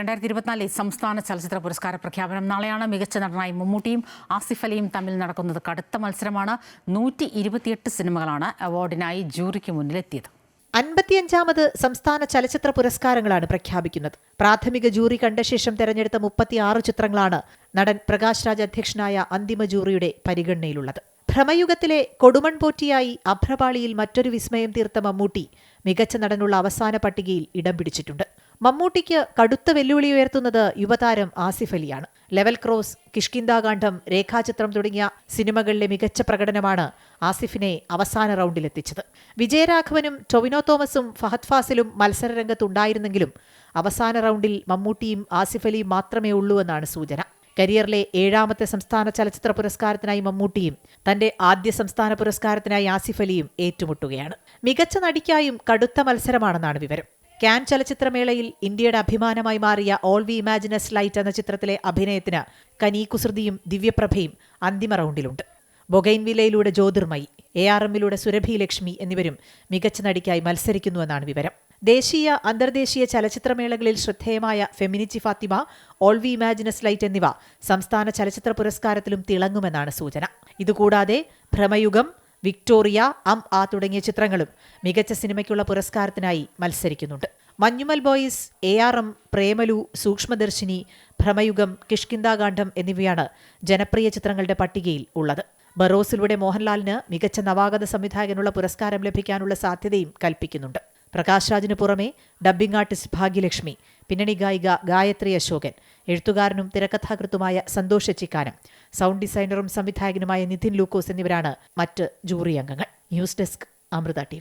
രണ്ടായിരത്തി ഇരുപത്തിനാലിലെ സംസ്ഥാന ചലച്ചിത്ര പുരസ്കാര പ്രഖ്യാപനം. നാളെയാണ് മികച്ച നടനായി മമ്മൂട്ടിയും ആസിഫ് അലിയും തമ്മിൽ നടക്കുന്നത്. കടുത്ത മത്സരമാണ്. നൂറ്റി ഇരുപത്തിയെട്ട് സിനിമകളാണ് അവാർഡിനായി ജൂറിക്ക് മുന്നിലെത്തിയത്. അൻപത്തിയഞ്ചാമത് സംസ്ഥാന ചലച്ചിത്ര പുരസ്കാരങ്ങളാണ് പ്രഖ്യാപിക്കുന്നത്. പ്രാഥമിക ജൂറി കണ്ട ശേഷം തെരഞ്ഞെടുത്ത മുപ്പത്തിയാറ് ചിത്രങ്ങളാണ് നടൻ പ്രകാശ് രാജ് അധ്യക്ഷനായ അന്തിമ ജൂറിയുടെ പരിഗണനയിലുള്ളത്. ഭ്രമയുഗത്തിലെ കൊടുമൺ പോറ്റിയായി അഭ്രപാളിയിൽ മറ്റൊരു വിസ്മയം തീർത്ത മമ്മൂട്ടി മികച്ച നടനുള്ള അവസാന പട്ടികയിൽ ഇടം പിടിച്ചിട്ടുണ്ട്. മമ്മൂട്ടിക്ക് കടുത്ത വെല്ലുവിളി ഉയർത്തുന്നത് യുവതാരം ആസിഫ് അലിയാണ്. ലെവൽ ക്രോസ് കിഷ്കിന്താകാന്ഡം രേഖാചിത്രം തുടങ്ങിയ സിനിമകളിലെ മികച്ച പ്രകടനമാണ് ആസിഫിനെ അവസാന റൗണ്ടിലെത്തിച്ചത് വിജയരാഘവനും ടൊവിനോ തോമസും ഫഹദ് ഫാസിലും മത്സരരംഗത്തുണ്ടായിരുന്നെങ്കിലും അവസാന റൗണ്ടിൽ മമ്മൂട്ടിയും ആസിഫ് അലിയും മാത്രമേ ഉള്ളൂ എന്നാണ് സൂചന. കരിയറിലെ ഏഴാമത്തെ സംസ്ഥാന ചലച്ചിത്ര പുരസ്കാരത്തിനായി മമ്മൂട്ടിയും തന്റെ ആദ്യ സംസ്ഥാന പുരസ്കാരത്തിനായി ആസിഫ് അലിയും ഏറ്റുമുട്ടുകയാണ്. മികച്ച നടിക്കായും കടുത്ത മത്സരമാണെന്നാണ് വിവരം. ക്യാൻ ചലച്ചിത്രമേളയിൽ ഇന്ത്യയുടെ അഭിമാനമായി മാറിയ ഓൾ വി ഇമാജിനസ് ലൈറ്റ് എന്ന ചിത്രത്തിലെ അഭിനയത്തിന് കനി കുസൃതിയും ദിവ്യപ്രഭയും അന്തിമ റൗണ്ടിലുണ്ട്. ബൊഗൈൻവില്ലയിലൂടെ ജ്യോതിർമയി എ ആർ എമ്മിലൂടെ സുരഭി ലക്ഷ്മി എന്നിവരും മികച്ച നടിക്കായി മത്സരിക്കുന്നുവെന്നാണ് വിവരം. ദേശീയ അന്തർദേശീയ ചലച്ചിത്രമേളകളിൽ ശ്രദ്ധേയമായ Feminichi Fathima all we imagine as light എന്നിവ സംസ്ഥാന ചലച്ചിത്ര പുരസ്കാരത്തിലും തിളങ്ങുമെന്നാണ് സൂചന. ഇതുകൂടാതെ ഭ്രമയുഗം വിക്ടോറിയ അം ആ തുടങ്ങിയ ചിത്രങ്ങളും മികച്ച സിനിമയ്ക്കുള്ള പുരസ്കാരത്തിനായി മത്സരിക്കുന്നുണ്ട്. Manjummel boys A R M Premalu Sookshmadarshini Bramayugam Kishkindhakandam എന്നിവയാണ് ജനപ്രിയ ചിത്രങ്ങളുടെ പട്ടികയിൽ ഉള്ളത്. ബറോസിലൂടെ മോഹൻലാലിന് മികച്ച നവാഗത സംവിധായകനുള്ള പുരസ്കാരം ലഭിക്കാനുള്ള സാധ്യതയും കൽപ്പിക്കുന്നുണ്ട്. പ്രകാശ് രാജിന് പുറമെ ഡബ്ബിംഗ് ആർട്ടിസ്റ്റ് ഭാഗ്യലക്ഷ്മി പിന്നണി ഗായിക ഗായത്രി അശോകൻ എഴുത്തുകാരനും തിരക്കഥാകൃത്തുമായ സന്തോഷ് ചിക്കാനം സൗണ്ട് ഡിസൈനറും സംവിധായകനുമായ നിതിൻ ലൂക്കോസ് എന്നിവരാണ് മറ്റ് ജൂറി അംഗങ്ങൾ. News desk Amrita T